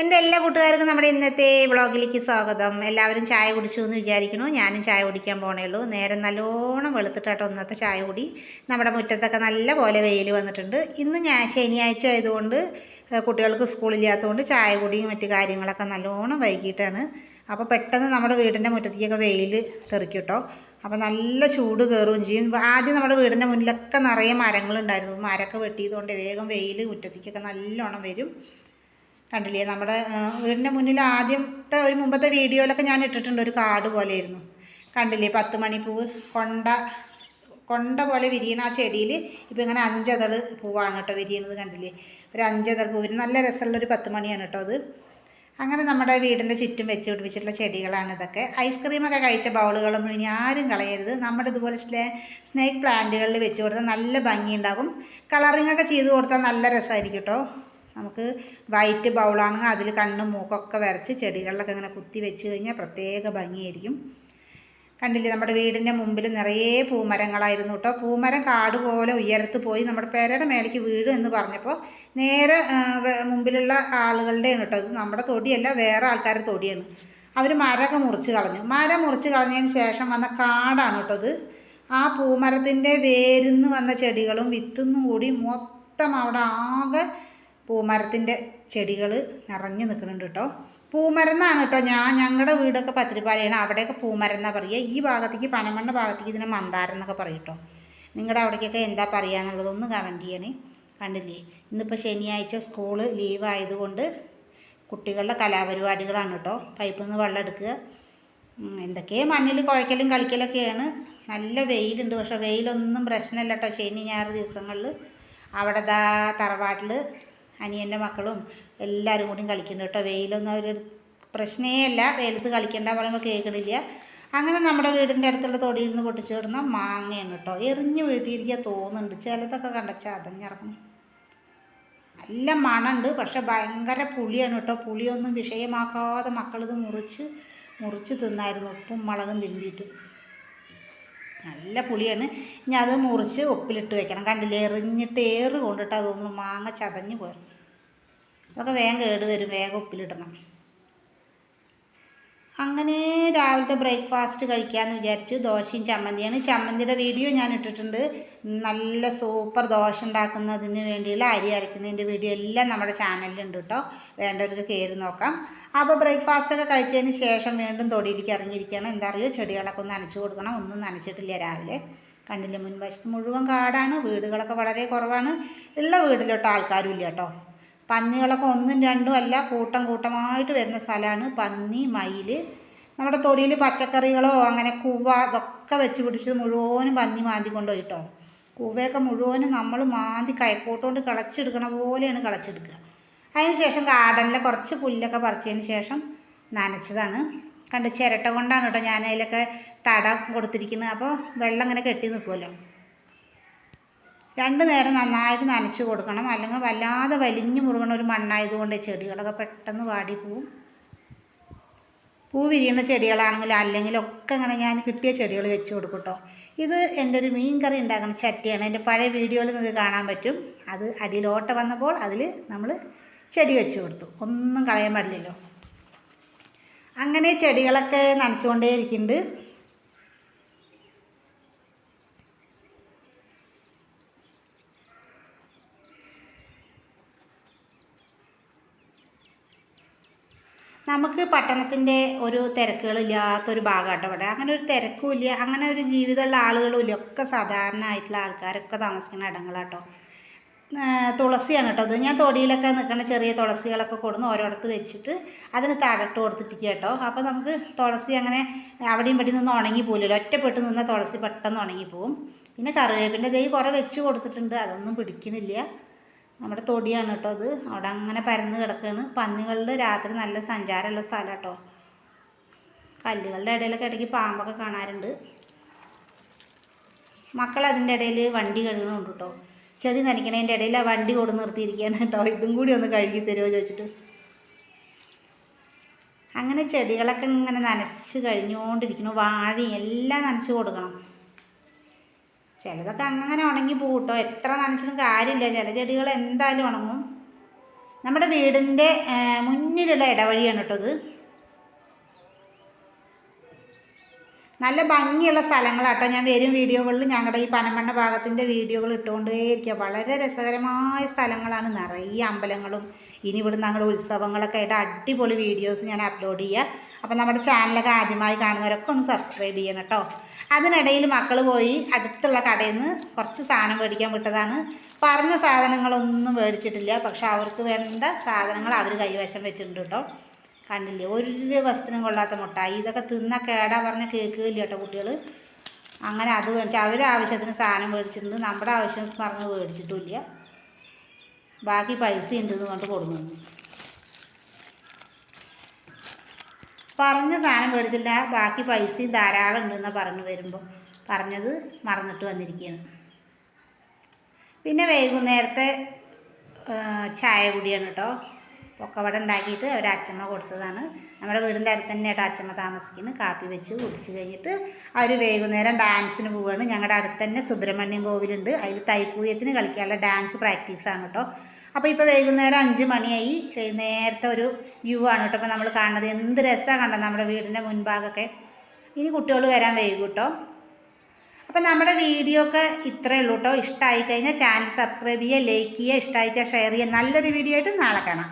എന്റെ എല്ലാ കൂട്ടുകാർക്കും നമ്മുടെ ഇന്നത്തെ വ്ളോഗിലേക്ക് സ്വാഗതം. എല്ലാവരും ചായ കുടിച്ചു എന്ന് വിചാരിക്കണു? ഞാനും ചായ കുടിക്കാൻ പോണേ ഉള്ളൂ. നേരം നല്ലോണം വെളുത്തിട്ടാട്ടോ ഒന്നത്തെ ചായ കുടി. നമ്മുടെ മുറ്റത്തൊക്കെ നല്ല പോലെ വെയിൽ വന്നിട്ടുണ്ട്. ഇന്ന് ഞാൻ ശനിയാഴ്ച ആയതുകൊണ്ട് കുട്ടികൾക്ക് സ്കൂളില്ലാത്തതുകൊണ്ട് ചായ കുടിയും മറ്റു കാര്യങ്ങളൊക്കെ നല്ലോണം വൈകിട്ടാണ്. അപ്പോൾ പെട്ടെന്ന് നമ്മുടെ വീടിന്റെ മുറ്റത്തേക്കൊക്കെ വെയിൽ തെറിക്കും കേട്ടോ അപ്പോൾ നല്ല ചൂട് കയറുകയും ചെയ്യും. ആദ്യം നമ്മുടെ വീടിന്റെ മുന്നിലൊക്കെ നിറയെ മരങ്ങളുണ്ടായിരുന്നു. മരമൊക്കെ വെട്ടിയതുകൊണ്ട് വേഗം വെയിൽ മുറ്റത്തേക്കൊക്കെ നല്ലോണം വരും. കണ്ടില്ലേ? നമ്മുടെ വീടിന്റെ മുന്നിൽ ആദ്യത്തെ ഒരു മുമ്പത്തെ വീഡിയോയിലൊക്കെ ഞാൻ ഇട്ടിട്ടുണ്ട്. ഒരു കാട് പോലെയായിരുന്നു. കണ്ടില്ലേ? പത്ത് മണിപ്പൂവ് കൊണ്ട കൊണ്ട പോലെ വിരിയണ ആ ചെടിയിൽ ഇപ്പോൾ ഇങ്ങനെ അഞ്ചതൾ പൂവാണ് കേട്ടോ വിരിയണത് കണ്ടില്ലേ? ഒരു അഞ്ചതൾ പൂവിന് നല്ല രസമുള്ളൊരു പത്ത് മണിയാണ് കേട്ടോ അത്. അങ്ങനെ നമ്മുടെ വീടിന്റെ ചുറ്റും വെച്ച് പിടിപ്പിച്ചിട്ടുള്ള ചെടികളാണ് ഇതൊക്കെ. ഐസ്ക്രീമൊക്കെ കഴിച്ച ബൗളുകളൊന്നും ഇനി ആരും കളയരുത്. നമ്മുടെ ഇതുപോലെ സ്നേ സ്നേക്ക് പ്ലാന്റുകളിൽ വെച്ച് കൊടുത്താൽ നല്ല ഭംഗിയുണ്ടാകും. കളറിംഗ് ഒക്കെ ചെയ്ത് കൊടുത്താൽ നല്ല രസമായിരിക്കും കേട്ടോ. നമുക്ക് വൈറ്റ് ബൗളാണെങ്കിൽ അതിൽ കണ്ണും മൂക്കൊക്കെ വരച്ച് ചെടികളിലൊക്കെ ഇങ്ങനെ കുത്തി വെച്ച് കഴിഞ്ഞാൽ പ്രത്യേക ഭംഗിയായിരിക്കും. കണ്ടില്ലേ നമ്മുടെ വീടിന്റെ മുമ്പിൽ നിറയെ പൂമരങ്ങളായിരുന്നു കേട്ടോ. പൂമരം കാട് പോലെ ഉയരത്ത് പോയി നമ്മുടെ പെരയുടെ മേലേക്ക് വീഴും എന്ന് പറഞ്ഞപ്പോൾ നേരെ മുമ്പിലുള്ള ആളുകളുടെയാണ് കേട്ടോ ഇത്. നമ്മുടെ തൊടിയല്ല വേറെ ആൾക്കാരുടെ തൊടിയാണ്. അവർ മരമൊക്കെ മുറിച്ച് കളഞ്ഞു. മരം മുറിച്ച് കളഞ്ഞതിന് ശേഷം വന്ന കാടാണ് കേട്ടോ ഇത്. ആ പൂമരത്തിന്റെ വേരിന്ന് വന്ന ചെടികളും വിത്തുന്നും കൂടി മൊത്തം അവിടെ ആകെ പൂമരത്തിന്റെ ചെടികൾ നിറഞ്ഞു നിൽക്കുന്നുണ്ട് കേട്ടോ. പൂമരം എന്നാണ് കേട്ടോ ഞാൻ ഞങ്ങളുടെ വീടൊക്കെ പത്തിരിപ്പാലയാണ്. അവിടെയൊക്കെ പൂമരം എന്നാണ് പറയുക. ഈ ഭാഗത്തേക്ക് പനമണ്ണ ഭാഗത്തേക്ക് ഇതിനെ മന്ദാരം എന്നൊക്കെ പറയും കേട്ടോ. നിങ്ങളുടെ അവിടേക്കൊക്കെ എന്താ പറയുക എന്നുള്ളതൊന്ന് കമന്റ് ചെയ്യണേ. കണ്ടില്ലേ? ഇന്നിപ്പോൾ ശനിയാഴ്ച സ്കൂൾ ലീവ് ആയതുകൊണ്ട് കുട്ടികളുടെ കലാപരിപാടികളാണ് കേട്ടോ. പൈപ്പിൽ നിന്ന് വെള്ളം എടുക്കുക. എന്തൊക്കെയോ എന്തൊക്കെ മണ്ണിൽ കുഴക്കലും കളിക്കലൊക്കെയാണ്. നല്ല വെയിലുണ്ട്. പക്ഷേ വെയിലൊന്നും പ്രശ്നമില്ല കേട്ടോ. ശനി ഞായർ ദിവസങ്ങളിൽ അവിടെ ദാ തറവാട്ടിൽ അനിയന്റെ മക്കളും എല്ലാവരും കൂടി കളിക്കുന്നുണ്ട് കേട്ടോ. വെയിലൊന്നും അവർ പ്രശ്നമേ അല്ല. വെയിലത്ത് കളിക്കേണ്ട പറയുമ്പോൾ കേൾക്കണില്ല. അങ്ങനെ നമ്മുടെ വീടിന്റെ അടുത്തുള്ള തൊടിയിൽ നിന്ന് പൊട്ടിച്ചു വിടുന്ന മാങ്ങയാണ് കേട്ടോ. എറിഞ്ഞ് വീഴ്ത്തിയിരിക്കുക തോന്നുന്നുണ്ട്. ചിലതൊക്കെ കണ്ട ചതഞ്ഞിറങ്ങും. നല്ല മണമുണ്ട്. പക്ഷെ ഭയങ്കര പുളിയാണ് കേട്ടോ. പുളിയൊന്നും വിഷയമാക്കാതെ മക്കളിത് മുറിച്ച് മുറിച്ച് തിന്നായിരുന്നു. ഉപ്പും മുളകും തിരുമ്പിയിട്ട്. നല്ല പുളിയാണ്. ഇനി അത് മുറിച്ച് ഉപ്പിലിട്ട് വെക്കണം. കണ്ടില്ല എറിഞ്ഞിട്ട് ഏറ് കൊണ്ടിട്ട് അതൊന്ന് മാങ്ങ ചതഞ്ഞ് പോരും. അതൊക്കെ വേഗം കേട് വരും. വേഗം ഉപ്പിലിടണം. അങ്ങനെ രാവിലത്തെ ബ്രേക്ക്ഫാസ്റ്റ് കഴിക്കാമെന്ന് വിചാരിച്ചു. ദോശയും ചമ്മന്തിയാണ്. ചമ്മന്തിയുടെ വീഡിയോ ഞാൻ ഇട്ടിട്ടുണ്ട്. നല്ല സൂപ്പർ ദോശ ഉണ്ടാക്കുന്നതിന് വേണ്ടിയുള്ള അരി അരയ്ക്കുന്നതിന്റെ വീഡിയോ എല്ലാം നമ്മുടെ ചാനലിലുണ്ട് കേട്ടോ വേണ്ടവർക്ക് കയറി നോക്കാം. അപ്പോൾ ബ്രേക്ക്ഫാസ്റ്റൊക്കെ കഴിച്ചതിന് ശേഷം വീണ്ടും തൊടിയിലേക്ക് ഇറങ്ങിയിരിക്കുകയാണ്. എന്താ അറിയോ? ചെടികളൊക്കെ ഒന്ന് നനച്ചു കൊടുക്കണം. ഒന്നും നനച്ചിട്ടില്ല രാവിലെ. കണ്ടില്ല മുൻവശത്ത് മുഴുവൻ കാടാണ്. വീടുകളൊക്കെ വളരെ കുറവാണ്. ഉള്ള വീട്ടിലോട്ട് ആൾക്കാരും ഇല്ല കേട്ടോ പന്നികളൊക്കെ ഒന്നും രണ്ടും അല്ല കൂട്ടം കൂട്ടമായിട്ട് വരുന്ന സ്ഥലമാണ്. പന്നി മയിൽ നമ്മുടെ തൊടിയിൽ പച്ചക്കറികളോ അങ്ങനെ കൂവ ഇതൊക്കെ വെച്ച് പിടിച്ചത് മുഴുവനും പന്നി മാന്തി കൊണ്ടുപോയി കേട്ടോ കൂവയൊക്കെ മുഴുവനും നമ്മൾ മാന്തി കൈക്കോട്ടുകൊണ്ട് കിളച്ചെടുക്കണ പോലെയാണ് കിളച്ചെടുക്കുക. അതിന് ശേഷം ഗാർഡനിലെ കുറച്ച് പുല്ലൊക്കെ പറിച്ചതിന് ശേഷം നനച്ചതാണ്. കണ്ട് ചിരട്ട കൊണ്ടാണ് കേട്ടോ ഞാൻ അതിലൊക്കെ തട കൊടുത്തിരിക്കുന്നത്. അപ്പോൾ വെള്ളം ഇങ്ങനെ കെട്ടി നിൽക്കുമല്ലോ. രണ്ട് നേരം നന്നായിട്ട് നനച്ച് കൊടുക്കണം. അല്ലെങ്കിൽ വല്ലാതെ വലിഞ്ഞു മുറുകണ ഒരു മണ്ണായതുകൊണ്ട് ചെടികളൊക്കെ പെട്ടെന്ന് വാടി വാടിപ്പോവും. പൂ വിരിയുന്ന ചെടികളാണെങ്കിൽ അല്ലെങ്കിലൊക്കെ ഇങ്ങനെ ഞാൻ കിട്ടിയ ചെടികൾ വെച്ച് കൊടുക്കും കേട്ടോ ഇത് എന്റെ ഒരു മീൻ കറി ഉണ്ടാക്കുന്ന ചട്ടിയാണ്. എന്റെ പഴയ വീഡിയോയിൽ നിങ്ങൾക്ക് കാണാൻ പറ്റും. അത് അടിയിലോട്ട് വന്നപ്പോൾ അതിൽ നമ്മൾ ചെടി വെച്ച് കൊടുത്തു. ഒന്നും കളയാൻ പാടില്ലല്ലോ. അങ്ങനെ ചെടികളൊക്കെ നനച്ചുകൊണ്ടേ നമുക്ക് പട്ടണത്തിന്റെ ഒരു തിരക്കുകളില്ലാത്തൊരു ഭാഗമാട്ടോ ഇവിടെ. അങ്ങനെ ഒരു തിരക്കും ഇല്ല അങ്ങനെ ഒരു ജീവിതമുള്ള ആളുകളുമില്ല ഒക്കെ സാധാരണ ആയിട്ടുള്ള ആൾക്കാരൊക്കെ താമസിക്കുന്ന ഇടങ്ങളാട്ടോ. തുളസിയാണ് കേട്ടോ ഇത്. ഞാൻ തൊടിയിലൊക്കെ നിൽക്കുന്ന ചെറിയ തുളസികളൊക്കെ കൊടുന്ന് ഓരോടത്ത് വെച്ചിട്ട് അതിന് തടട്ട് കൊടുത്തിട്ടിരിക്കുക കേട്ടോ. അപ്പോൾ നമുക്ക് തുളസി അങ്ങനെ അവിടെയും ഇവിടെ നിന്ന് ഉണങ്ങി പോകില്ലല്ലോ ഒറ്റപ്പെട്ട് നിന്ന തുളസി പെട്ടെന്ന് ഉണങ്ങിപ്പോവും പിന്നെ കറിവേപ്പിന്റെ ദൈവം കുറേ വെച്ച് കൊടുത്തിട്ടുണ്ട്. അതൊന്നും പിടിക്കണില്ല നമ്മുടെ തൊടിയാണ് കേട്ടോ അത്. അവിടെ അങ്ങനെ പരന്ന് കിടക്കുകയാണ് പന്നികളിൽ രാത്രി നല്ല സഞ്ചാരമുള്ള സ്ഥലം കേട്ടോ. കല്ലുകളുടെ ഇടയിലൊക്കെ ഇടയ്ക്ക് പാമ്പൊക്കെ കാണാറുണ്ട്. മക്കൾ അതിന്റെ ഇടയിൽ വണ്ടി കഴുകുന്നുണ്ട് കേട്ടോ. ചെടി നനയ്ക്കണതിന്റെ ഇടയിൽ ആ വണ്ടി കൊണ്ട് നിർത്തിയിരിക്കുകയാണ് കേട്ടോ. ഇതും കൂടി ഒന്ന് കഴുകി തരുമോ ചോദിച്ചിട്ട്. അങ്ങനെ ചെടികളൊക്കെ ഇങ്ങനെ നനച്ച് കഴിഞ്ഞുകൊണ്ടിരിക്കുന്നു. വാഴയും എല്ലാം നനച്ച് കൊടുക്കണം. ചിലതൊക്കെ അങ്ങനെ ഉണങ്ങി പോകും കേട്ടോ എത്ര നനച്ചിട്ടും കാര്യമില്ല. ചില ചെടികൾ എന്തായാലും ഉണങ്ങും. നമ്മുടെ വീടിന്റെ മുന്നിലുള്ള ഇടവഴിയാണ് കേട്ടോ ഇത്. നല്ല ഭംഗിയുള്ള സ്ഥലങ്ങളാട്ടോ. ഞാൻ വരും വീഡിയോകളിൽ ഞങ്ങളുടെ ഈ പനമണ്ണ ഭാഗത്തിന്റെ വീഡിയോകൾ ഇട്ടുകൊണ്ടേയിരിക്കുക. വളരെ രസകരമായ സ്ഥലങ്ങളാണ്. നിറയെ അമ്പലങ്ങളും ഇനി ഇവിടുന്ന് ഞങ്ങളുടെ ഉത്സവങ്ങളൊക്കെ ആയിട്ട് അടിപൊളി വീഡിയോസ് ഞാൻ അപ്ലോഡ് ചെയ്യുക അപ്പോൾ നമ്മുടെ ചാനലൊക്കെ ആദ്യമായി കാണുന്നവരൊക്കെ ഒന്ന് സബ്സ്ക്രൈബ് ചെയ്യണം കേട്ടോ. അതിനിടയിൽ മക്കൾ പോയി അടുത്തുള്ള കടയിൽ നിന്ന് കുറച്ച് സാധനം മേടിക്കാൻ വിട്ടതാണ്. പറഞ്ഞ സാധനങ്ങളൊന്നും മേടിച്ചിട്ടില്ല. പക്ഷെ അവർക്ക് വേണ്ട സാധനങ്ങൾ അവർ കൈവശം വെച്ചിട്ടുണ്ട് കേട്ടോ. കണ്ടില്ലേ? ഒരു വസ്ത്രം കൊള്ളാത്ത മുട്ടായി. ഇതൊക്കെ തിന്ന കേടാ പറഞ്ഞ കേൾക്കില്ല കേട്ടോ കുട്ടികൾ അങ്ങനെ അത് മേടിച്ച് അവരുടെ ആവശ്യത്തിന് സാധനം മേടിച്ചിട്ടുണ്ട്. നമ്മുടെ ആവശ്യം പറഞ്ഞ് മേടിച്ചിട്ടില്ല ബാക്കി പൈസ ഉണ്ടെന്ന് കൊണ്ട് കൊടുക്കുന്നു. പറഞ്ഞ സാധനം മേടിച്ചില്ല. ബാക്കി പൈസയും ധാരാളം ഉണ്ടെന്നാണ് പറഞ്ഞു വരുമ്പോൾ പറഞ്ഞത് മറന്നിട്ട് വന്നിരിക്കുകയാണ്. പിന്നെ വൈകുന്നേരത്തെ ചായ കുടിയാണ് കേട്ടോ. പൊക്കവട ഉണ്ടാക്കിയിട്ട് അവർ അച്ചമ്മ കൊടുത്തതാണ്. നമ്മുടെ വീടിന്റെ അടുത്ത് തന്നെ അച്ഛമ്മ താമസിക്കുന്നത് കാപ്പി വെച്ച് കുടിച്ച് കഴിഞ്ഞിട്ട് അവർ വൈകുന്നേരം ഡാൻസിന് പോവുകയാണ് ഞങ്ങളുടെ അടുത്ത് തന്നെ സുബ്രഹ്മണ്യം കോവിലുണ്ട്. അതിൽ തൈപ്പൂയത്തിന് കളിക്കാനുള്ള ഡാൻസ് പ്രാക്ടീസാണ് കേട്ടോ അപ്പോൾ ഇപ്പോൾ വൈകുന്നേരം അഞ്ച് മണിയായി. നേരത്തെ ഒരു വ്യൂ ആണ് കേട്ടോ അപ്പോൾ നമ്മൾ കാണുന്നത് എന്ത് രസമാണ് കണ്ടത് നമ്മുടെ വീടിന്റെ മുൻഭാഗമൊക്കെ ഇനി കുട്ടികൾ വരാൻ വൈകും കേട്ടോ അപ്പോൾ നമ്മുടെ വീഡിയോ ഒക്കെ ഇത്രയേ ഉള്ളൂ കേട്ടോ ഇഷ്ടമായി കഴിഞ്ഞാൽ ചാനൽ സബ്സ്ക്രൈബ് ചെയ്യുക ലൈക്ക് ചെയ്യുക ഇഷ്ടമായിച്ചാൽ ഷെയർ ചെയ്യുക. നല്ലൊരു വീഡിയോ ആയിട്ട് നാളെ കാണാം.